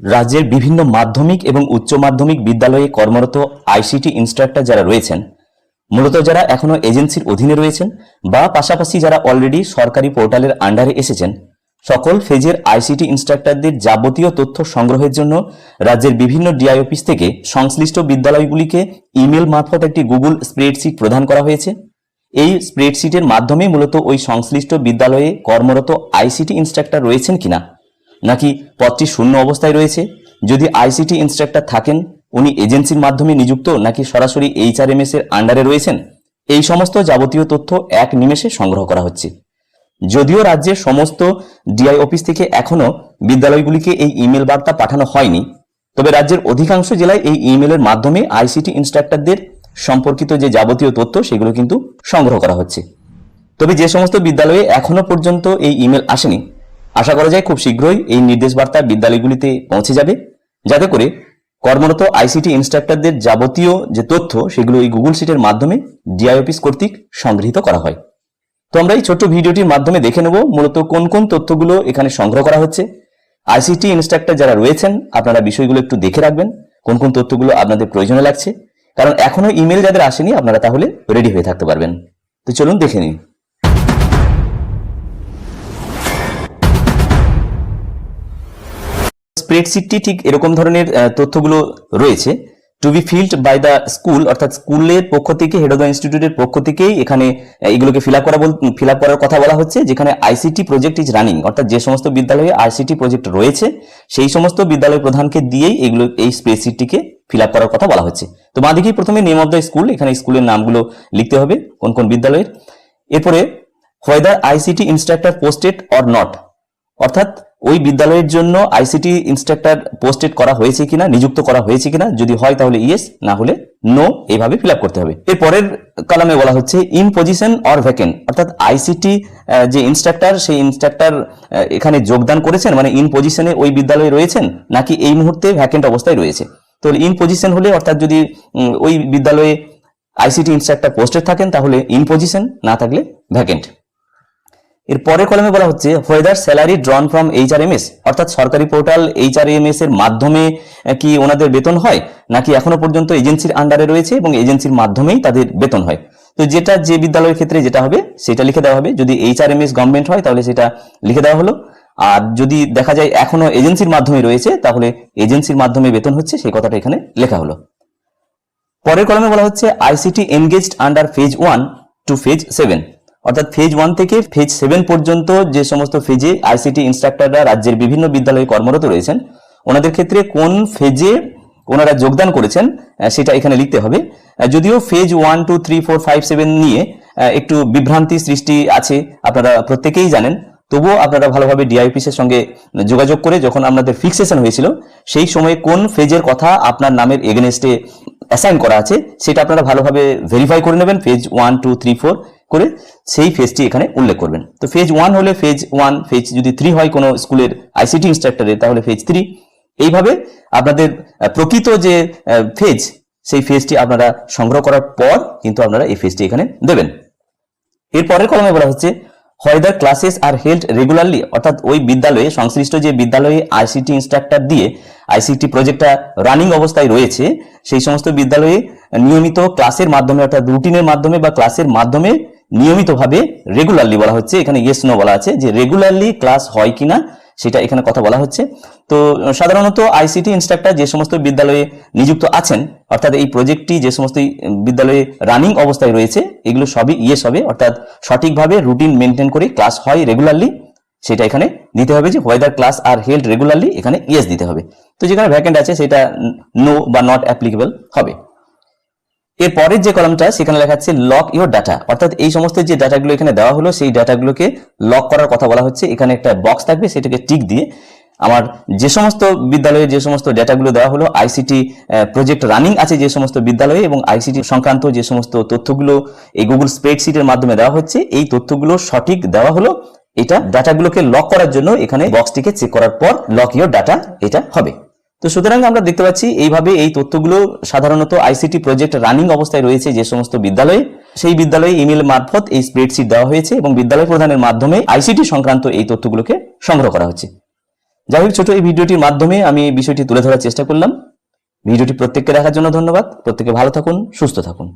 রাজ্যের বিভিন্ন মাধ্যমিক এবং উচ্চ মাধ্যমিক বিদ্যালয়ে কর্মরত আইসিটি ইনস্ট্রাক্টর যারা রয়েছেন, মূলত যারা এখনও এজেন্সির অধীনে রয়েছেন বা পাশাপাশি যারা অলরেডি সরকারি পোর্টালের আন্ডারে এসেছেন, সকল ফেজের আইসিটি ইনস্ট্রাক্টরদের যাবতীয় তথ্য সংগ্রহের জন্য রাজ্যের বিভিন্ন ডিআই অফিস থেকে সংশ্লিষ্ট বিদ্যালয়গুলিকে ইমেল মারফত একটি গুগল স্প্রেডশিট প্রদান করা হয়েছে। এই স্প্রেডশিটের মাধ্যমে মূলত ওই সংশ্লিষ্ট বিদ্যালয়ে কর্মরত আইসিটি ইনস্ট্রাক্টর রয়েছেন কিনা নাকি পদটি শূন্য অবস্থায় রয়েছে? যদি আইসিটি ইনস্ট্রাক্টর থাকেন, উনি এজেন্সির মাধ্যমে নিযুক্ত নাকি সরাসরি এইচআরএমএস এর আন্ডারে রয়েছেন? এই সমস্ত যাবতীয় তথ্য এক নিমেষে সংগ্রহ করা হচ্ছে। যদিও রাজ্যের সমস্ত ডিআই অফিস থেকে এখনও বিদ্যালয়গুলিকে এই ইমেল বার্তা পাঠানো হয়নি, তবে রাজ্যের অধিকাংশ জেলায় এই ইমেলের মাধ্যমে আইসিটি ইনস্ট্রাক্টরদের সম্পর্কিত যে যাবতীয় তথ্য, সেগুলো কিন্তু সংগ্রহ করা হচ্ছে। তবে যে সমস্ত বিদ্যালয়ে এখনও পর্যন্ত এই ইমেল আসেনি আশা করা যায় খুব শীঘ্রই এই নির্দেশ বার্তা বিদ্যালয়গুলিতে পৌঁছে যাবে। যাতে করে কর্মরত আইসিটি ইনস্ট্রাক্টরদের যাবতীয় যে তথ্য, সেগুলো এই গুগল শিটের মাধ্যমে ডিআই অফিস কর্তৃক সংগৃহীত করা হয়। তো আমরা এই ছোট্ট ভিডিওটির মাধ্যমে দেখে নেব মূলত কোন কোন তথ্যগুলো এখানে সংগ্রহ করা হচ্ছে। আইসিটি ইনস্ট্রাক্টর যারা রয়েছেন, আপনারা বিষয়গুলো একটু দেখে রাখবেন, কোন কোন তথ্যগুলো আপনাদের প্রয়োজনে লাগছে। কারণ এখনও ইমেল যাদের আসেনি, আপনারা তাহলে রেডি হয়ে থাকতে পারবেন। তো চলুন দেখে নিন স্প্রেডশিটটি ঠিক এরকম ধরনের তথ্যগুলো রয়েছে। To be filled by the school অর্থাৎ স্কুলের পক্ষ থেকে হেড অফ দ্য ইনস্টিটিউটের পক্ষ থেকেই এখানে এগুলোকে ফিল আপ করা ফিল আপ করার কথা বলা হচ্ছে, যেখানে আইসিটি প্রজেক্ট ইজ রানিং অর্থাৎ যে সমস্ত বিদ্যালয়ে আইসিটি প্রজেক্ট রয়েছে, সেই সমস্ত বিদ্যালয় প্রধানকে দিয়েই এগুলো, এই স্প্রেডশিটটিকে ফিল আপ করার কথা বলা হচ্ছে। তো বাঁদিকেই প্রথমে নেম অফ দ্য স্কুল এখানে স্কুলের নামগুলো লিখতে হবে, কোন কোন বিদ্যালয়ের। এরপরে whether ICT instructor posted or not অর্থাৎ ওই বিদ্যালয়ের জন্য আইসিটি ইনস্ট্রাক্টর পোস্টেড করা হয়েছে কিনা, নিযুক্ত করা হয়েছে কিনা, যদি হয় তাহলে ইয়েস না হলে নো এইভাবে ফিল করতে হবে। এর পরের কলামে বলা হচ্ছে ইন পজিশন অর ভ্যাকেন্ট অর্থাৎ আইসিটি যে ইনস্ট্রাক্টর সেই ইনস্ট্রাক্টর এখানে যোগদান করেছেন মানে ইন পজিশনে ওই বিদ্যালয়ে রয়েছেন, নাকি এই মুহূর্তে ভ্যাকেন্ট অবস্থায় রয়েছে? তো ইন পজিশন হলে, অর্থাৎ যদি ওই বিদ্যালয়ে আইসিটি ইনস্ট্রাক্টর পোস্টেড থাকেন, তাহলে ইন পজিশন না থাকলে ভ্যাকেন্ট এর পরের কলমে বলা হচ্ছে whether salary drawn from HRMS অর্থাৎ সরকারি পোর্টাল এইচআরএমএস এর মাধ্যমে কি ওনাদের বেতন হয়, নাকি এখনও পর্যন্ত এজেন্সির আন্ডারে রয়েছে এবং এজেন্সির মাধ্যমেই তাদের বেতন হয়? তো যেটা যে বিদ্যালয়ের ক্ষেত্রে যেটা হবে, সেটা লিখে দেওয়া হবে। যদি এইচআরএমএস গভর্নমেন্ট হয়, তাহলে সেটা লিখে দেওয়া হলো। আর যদি দেখা যায় এখনও এজেন্সির মাধ্যমে রয়েছে, তাহলে এজেন্সির মাধ্যমে বেতন হচ্ছে, সেই কথাটা এখানে লেখা হলো। পরের কলমে বলা হচ্ছে ICT engaged under phase one two phase seven অর্থাৎ ফেজ ওয়ান থেকে ফেজ সেভেন পর্যন্ত যে সমস্ত ফেজে আইসিটি ইনস্ট্রাক্টররা রাজ্যের বিভিন্ন বিদ্যালয়ে কর্মরত রয়েছেন, ওনাদের ক্ষেত্রে কোন ফেজে ওনারা যোগদান করেছেন সেটা এখানে লিখতে হবে। যদিও phase one two three four five seven নিয়ে একটু বিভ্রান্তি সৃষ্টি আছে, আপনারা প্রত্যেকেই জানেন, তবুও আপনারা ভালোভাবে ডিআইপিসের সঙ্গে যোগাযোগ করে যখন আপনাদের ফিক্সেশন হয়েছিল, সেই সময়ে কোন ফেজের কথা আপনার নামের এগেনস্টে অ্যাসাইন করা আছে, সেটা আপনারা ভালোভাবে ভেরিফাই করে নেবেন phase one two three four করে সেই ফেজটি এখানে উল্লেখ করবেন। তো ফেজ ওয়ান হলে ফেজ ওয়ান ফেজ যদি থ্রি হয় কোনো স্কুলের আইসিটি ইনস্ট্রাক্টরের তাহলে ফেজ থ্রি এইভাবে আপনাদের প্রকৃত যে ফেজ সেই ফেজটি আপনারা সংগ্রহ করার পর কিন্তু আপনারা এই ফেজটি এখানে দেবেন। এর পরের কলমে বলা হচ্ছে whether classes are held regularly অর্থাৎ ওই বিদ্যালয়ে, সংশ্লিষ্ট যে বিদ্যালয়ে আইসিটি ইনস্ট্রাক্টর দিয়ে আইসিটি প্রজেক্টটা রানিং অবস্থায় রয়েছে, সেই সমস্ত বিদ্যালয়ে নিয়মিত ক্লাসের মাধ্যমে, অর্থাৎ রুটিনের মাধ্যমে বা ক্লাসের মাধ্যমে নিয়মিতভাবে রেগুলারলি বলা হচ্ছে, এখানে ইয়েস নো বলা আছে, যে রেগুলারলি ক্লাস হয় কিনা সেটা এখানে কথা বলা হচ্ছে। তো সাধারণত আইসিটি ইনস্ট্রাক্টর যে সমস্ত বিদ্যালয়ে নিযুক্ত আছেন, অর্থাৎ এই প্রজেক্টটি যে সমস্ত বিদ্যালয়ে রানিং অবস্থায় রয়েছে, এগুলো সবই ইয়েস হবে, অর্থাৎ সঠিকভাবে রুটিন মেনটেন করে ক্লাস হয় রেগুলারলি সেটা এখানে দিতে হবে যে whether class are held regularly এখানে ইয়েস দিতে হবে। তো যেখানে ভ্যাকেন্ট আছে সেটা নো বা নট অ্যাপ্লিকেবল হবে। এর পরের যে কলমটা, সেখানে লেখা আছে লক ইওর ডাটা অর্থাৎ এই সমস্ত যে ডাটাগুলো এখানে দেওয়া হলো, সেই ডাটাগুলোকে লক করার কথা বলা হচ্ছে। এখানে একটা বক্স থাকবে, সেটাকে টিক দিয়ে আমার যে সমস্ত বিদ্যালয়ে যে সমস্ত ডেটাগুলো দেওয়া হলো আইসিটি প্রজেক্ট রানিং আছে যে সমস্ত বিদ্যালয়ে এবং আইসিটি সংক্রান্ত যে সমস্ত তথ্যগুলো এই গুগল স্প্রেডশিটের মাধ্যমে দেওয়া হচ্ছে, এই তথ্যগুলো সঠিক দেওয়া হলো। এটা ডাটাগুলোকে লক করার জন্য এখানে বক্সটিকে চেক করার পর লক ইওর ডাটা এটা হবে। তো সুতরাং আমরা দেখতে পাচ্ছি এইভাবে এই তথ্যগুলো সাধারণত আইসিটি প্রজেক্ট রানিং অবস্থায় রয়েছে যে সমস্ত বিদ্যালয়ে। সেই বিদ্যালয়ে ইমেল মারফত এই স্প্রেডশিট দেওয়া হয়েছে এবং বিদ্যালয় প্রধানের মাধ্যমে আইসিটি সংক্রান্ত এই তথ্যগুলোকে সংগ্রহ করা হচ্ছে। যাই হোক, ছোট এই ভিডিওটির মাধ্যমে আমি এই বিষয়টি তুলে ধরার চেষ্টা করলাম। ভিডিওটি প্রত্যেককে দেখার জন্য ধন্যবাদ। প্রত্যেকে ভালো থাকুন, সুস্থ থাকুন।